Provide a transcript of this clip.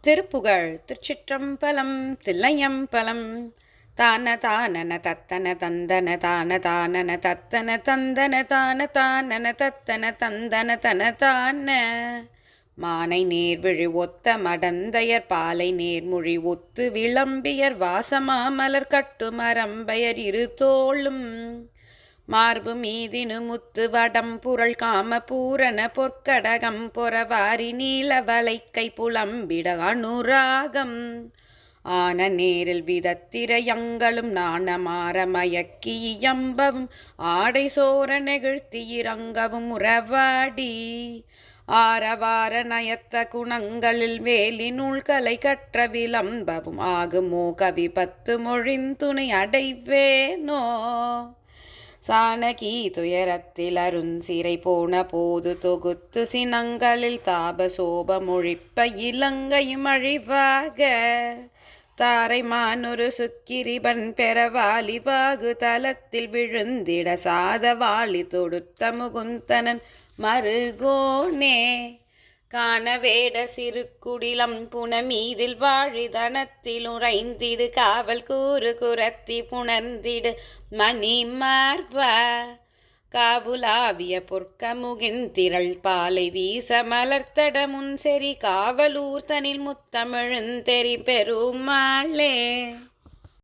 திருப்புகழ் திருச்சிற்றம்பலம் தில்லையம்பலம். தான தானன தத்தன தந்தன தான தானன தத்தன தந்தன தான தானன தத்தன தந்தன தன தான. மானை நேர்விழி ஒத்த மடந்தையர் பாலை நேர்மொழி ஒத்து விளம்பியர் வாசமாமலர் கட்டுமரம்பயர் இரு தோளும் மார்பு மீதினு முத்து வடம் புரள் காம பூரண பொற்கடகம் பொறவாரி நீல வளைக்கை புலம்பிட அனுராகம். ஆன நேரில் விதத்திரையங்களும் நாணமாற மயக்கி இயம்பவும் ஆடை சோர நெகிழ்த்தி இறங்கவும் உறவாடி. ஆரவார நயத்த குணங்களில் வேலி நூல்களை கற்ற விளம்பவும் ஆகுமோ கவி பத்து மொழிந்துணை அடைவேனோ? சானகி துயரத்தில் அருஞ்சிறை போன போது தொகுத்து சினங்களில் தாப சோப மொழிப்ப இலங்கையும் அழிவாக. தாரை மானொரு சுக்கிரிபன் பெறவாலி வாகு தலத்தில் விழுந்திட சாதவாளி தொடுத்த முகுந்தனன் மருகோனே. காணவேட சிறு குடிலம் புனமீதில் வாழிதனத்தில் உறைந்திடு காவல் கூறு குரத்தி புணர்ந்திடு மணி மார்ப காவுலாவிய பொற்கமுகின் திரள் பாலை வீச மலர்த்தட முன் செறி காவலூர் தனில் முத்தமிழுந்தெறி பெருமாளே.